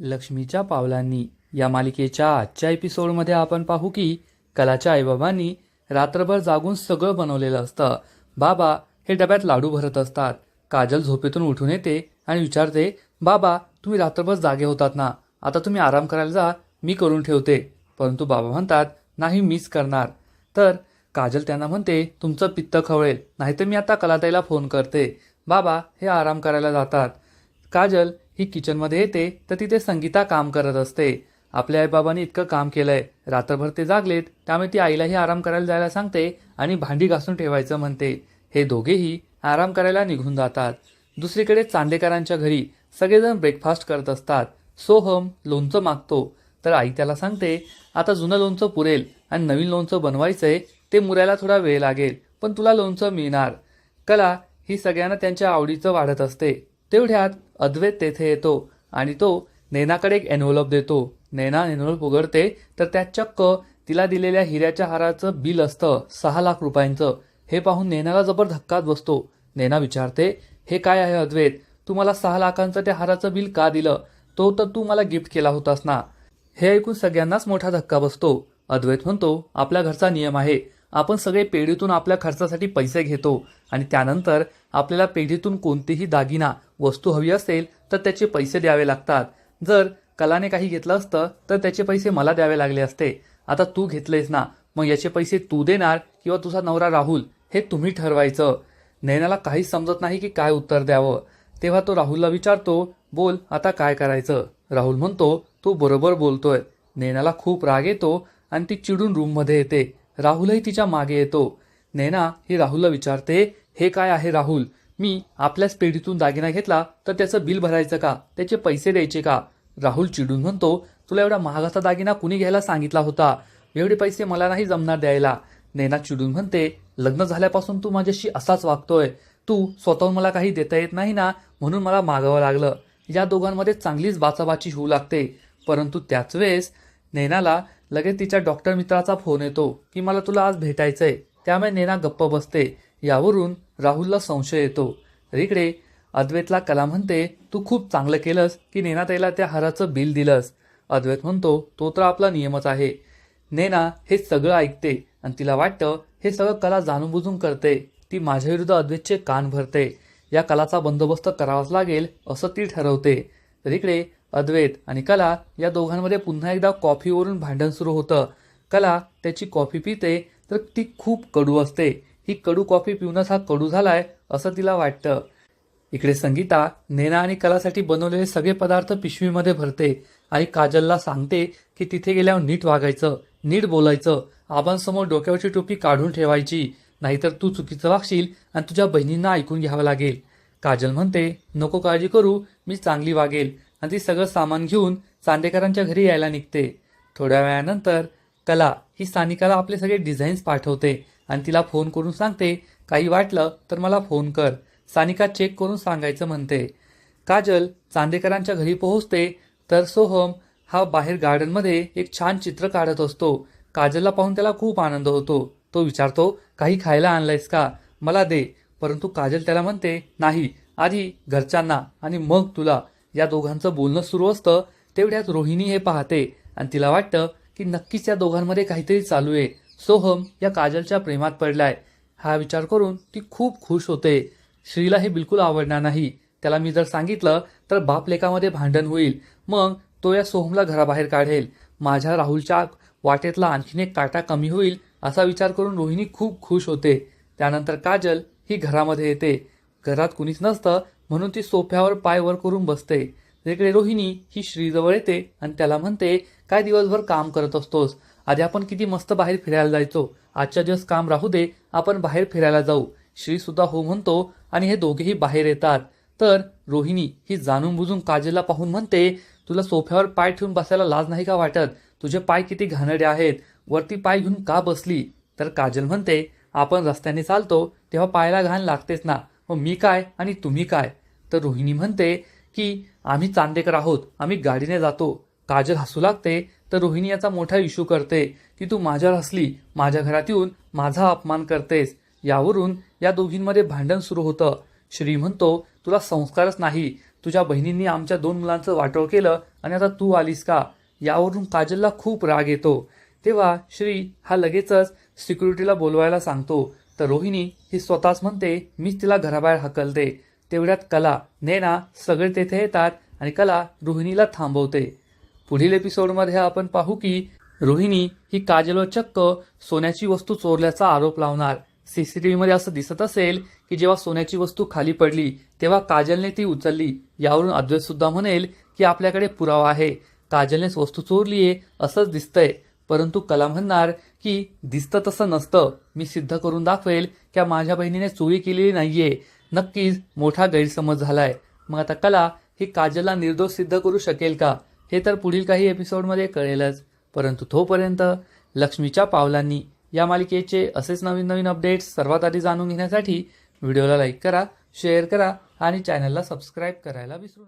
लक्ष्मीच्या पावलांनी. या मालिकेच्या आजच्या एपिसोडमध्ये आपण पाहू की कलाच्या आईबाबांनी रात्रभर जागून सगळं बनवलेलं असतं. बाबा हे डब्यात लाडू भरत असतात. काजल झोपेतून उठून येते आणि विचारते बाबा तुम्ही रात्रभर जागे होतात ना? आता तुम्ही आराम करायला जा मी करून ठेवते. परंतु बाबा म्हणतात नाही मीच करणार. तर काजल त्यांना म्हणते तुमचं पित्त खवळेल नाहीतर मी आता कलाताईला फोन करते. बाबा हे आराम करायला जातात. काजल ही किचनमध्ये येते तर तिथे संगीता काम करत असते. आपल्या आईबाबांनी इतकं काम केलंय. रात्रभर ते जागलेत त्यामुळे ती आईलाही आराम करायला जायला सांगते आणि भांडी घासून ठेवायचं म्हणते. हे दोघेही आराम करायला निघून जातात. दुसरीकडे चांदेकरांच्या घरी सगळेजण ब्रेकफास्ट करत असतात. सोहम लोणचं मागतो. तर आई त्याला सांगते आता जुनं लोणचं पुरेल आणि नवीन लोणचं बनवायचंय ते मुरायला थोडा वेळ लागेल पण तुला लोणचं मिळणार. कला ही सगळ्यांना त्यांच्या आवडीचं वाढत असते. तेवढ्यात अद्वैत तेथे येतो आणि तो नैनाकडे एक एनव्हलप देतो. नैना एनव्हलप उघडते तर त्यात चक्क तिला दिलेल्या हिऱ्याच्या हाराचं बिल असतं सहा लाख रुपयांचं. हे पाहून नैनाला जबर धक्काच बसतो. नैना विचारते हे काय आहे अद्वैत? तू मला सहा लाखांचं त्या हाराचं बिल का दिलं? तो तर तू मला गिफ्ट केला होतास ना. हे ऐकून सगळ्यांनाच मोठा धक्का बसतो. अद्वैत म्हणतो आपल्या घरचा नियम आहे. आपण सगळे पेढीतून आपल्या खर्चासाठी पैसे घेतो आणि त्यानंतर आपल्याला पेढीतून कोणतीही दागिना वस्तू हवी असेल तर त्याचे पैसे द्यावे लागतात. जर कलाने काही घेतलं असतं तर त्याचे पैसे मला द्यावे लागले असते. आता तू घेतलेस ना मग याचे पैसे तू देणार किंवा तुझा नवरा राहुल हे तुम्ही ठरवायचं. नयनाला काहीच समजत नाही की काय उत्तर द्यावं. तेव्हा तो राहुलला विचारतो बोल आता काय करायचं? राहुल म्हणतो तू बरोबर बोलतोय. नैनाला खूप राग येतो आणि ती चिडून रूममध्ये येते. राहुलही तिच्यामागे येतो. नैना ही राहुलला विचारते हे काय आहे राहुल? मी आपल्याच पेढीतून दागिना घेतला तर त्याचं बिल भरायचं का? त्याचे पैसे द्यायचे का? राहुल चिडून म्हणतो तुला एवढा महागाचा दागिना कुणी घ्यायला सांगितला होता? एवढे पैसे मला नाही जमणार द्यायला. नैना चिडून म्हणते लग्न झाल्यापासून तू माझ्याशी असाच वागतोय. तू स्वतःहून मला काही देता येत नाही ना म्हणून मला मागावं लागलं. या दोघांमध्ये चांगलीच बाचाबाची होऊ लागते. परंतु त्याच वेळेस नैनाला लगेच तिच्या डॉक्टर मित्राचा फोन येतो की मला तुला आज भेटायचंय. त्यामुळे नेना गप्प बसते. यावरून राहुलला संशय येतो. तर इकडे अद्वैतला कला म्हणते तू खूप चांगलं केलंस की नेना त्याला त्या हाराचं बिल दिलंस. अद्वैत म्हणतो तो तर आपला नियमच आहे. नेना हे सगळं ऐकते आणि तिला वाटतं हे सगळं कला जाणूनबुजून करते. ती माझ्याविरुद्ध अद्वैतचे कान भरते. या कलाचा बंदोबस्त करावाच लागेल असं ती ठरवते. तर इकडे अद्वैत आणि कला या दोघांमध्ये पुन्हा एकदा कॉफीवरून भांडण सुरू होतं. कला त्याची कॉफी पिते तर ती खूप कडू असते. ही कडू कॉफी पिऊनच हा कडू झालाय असं तिला वाटतं. इकडे संगीता नेना आणि कलासाठी बनवलेले सगळे पदार्थ पिशवीमध्ये भरते आणि काजलला सांगते की तिथे गेल्यावर नीट वागायचं नीट बोलायचं आबांसमोर डोक्यावरची टोपी काढून ठेवायची नाहीतर तू चुकीचं वागशील आणि तुझ्या बहिणींना ऐकून घ्यावं लागेल. काजल म्हणते नको काळजी करू मी चांगली वागेल. आणि ती सगळं सामान घेऊन चांदेकरांच्या घरी यायला निघते. थोड्या वेळानंतर कला ही सानिकाला आपले सगळे डिझाईन्स पाठवते आणि तिला फोन करून सांगते काही वाटलं तर मला फोन कर. सानिका चेक करून सांगायचं म्हणते. काजल चांदेकरांच्या घरी पोहोचते तर सोहम हा बाहेर गार्डनमध्ये एक छान चित्र काढत असतो. काजलला पाहून त्याला खूप आनंद होतो. तो विचारतो काही खायला आणलंयस का? मला दे. परंतु काजल त्याला म्हणते नाही. आधी घरच्यांना आणि मग तुला. या दोघांचं बोलणं सुरू असतं तेवढ्यात रोहिणी हे पाहते आणि तिला वाटतं की नक्कीच या दोघांमध्ये काहीतरी चालू आहे. सोहम या काजलच्या प्रेमात पडलाय. हा विचार करून ती खूप खुश होते. श्रीला हे बिलकुल आवडणार नाही. त्याला मी जर सांगितलं तर बापलेखामध्ये भांडण होईल. मग तो या सोहमला घराबाहेर काढेल. माझ्या राहुलच्या वाटेतला आणखीन एक काटा कमी होईल असा विचार करून रोहिणी खूप खुश होते. त्यानंतर काजल ही घरामध्ये येते. घरात कुणीच नसतं म्हणून ती सोफ्यावर पाय वर करून बसते. तिकडे रोहिणी ही श्रीजवळ येते आणि त्याला म्हणते काय दिवसभर काम करत असतोस? आधी आपण किती मस्त बाहेर फिरायला जायचो. आजच्या दिवस काम राहू दे आपण बाहेर फिरायला जाऊ. श्री सुद्धा हो म्हणतो आणि हे दोघेही बाहेर येतात. तर रोहिणी ही जाणून बुजून काजलला पाहून म्हणते तुला सोफ्यावर पाय ठेवून बसायला लाज नाही का वाटत? तुझे पाय किती घाणडे आहेत. वरती पाय घेऊन का बसली? तर काजल म्हणते आपण रस्त्याने चालतो तेव्हा पायाला घाण लागतेच ना. मग मी काय आणि तुम्ही काय? तर रोहिणी म्हणते की आम्ही चांदेकर आहोत आम्ही गाडीने जातो काजल हसू लागते तर रोहिणी याचा मोठा इश्यू करते की तू माझ्यावर हसली माझ्या घरात येऊन माझा अपमान करतेस. यावरून या दोघींमध्ये भांडण सुरू होतं. श्री म्हणतो तुला संस्कारच नाही. तुझ्या बहिणींनी आमच्या दोन मुलांचं वाटोळ केलं आणि आता तू आलीस का? यावरून काजलला खूप राग येतो. तेव्हा श्री हा लगेचच सिक्युरिटीला बोलवायला सांगतो. तर रोहिणी ही स्वतःच म्हणते मीच तिला घराबाहेर हकलते. तेवढ्यात कला नैना सगळे तेथे येतात आणि कला रोहिणीला थांबवते. पुढील एपिसोडमध्ये आपण पाहू की रोहिणी ही काजलवर चक्क सोन्याची वस्तू चोरल्याचा आरोप लावणार. सीसीटीव्हीमध्ये असं दिसत असेल की जेव्हा सोन्याची वस्तू खाली पडली तेव्हा काजलने ती उचलली. यावरून अद्वैत सुद्धा म्हणेल की आपल्याकडे पुरावा आहे. काजलनेच वस्तू चोरलीये असंच दिसतंय. परंतु कला म्हणणार की दिसतं तसं नसतं. मी सिद्ध करून दाखवेल की माझ्या बहिणीने चोरी केलेली नाहीये. नक्कीच मोठा गैरसमज झालाय. मग आता कला ही काजलला निर्दोष सिद्ध करू शकेल का? हे तर पुढील काही एपिसोडमध्ये कळेलच. परंतु तोपर्यंत लक्ष्मीच्या पावलांनी या मालिकेचे असेच नवीन नवीन अपडेट्स सर्वात आधी जाणून घेण्यासाठी व्हिडिओला लाईक करा शेअर करा आणि चॅनलला सबस्क्राईब करायला विसरू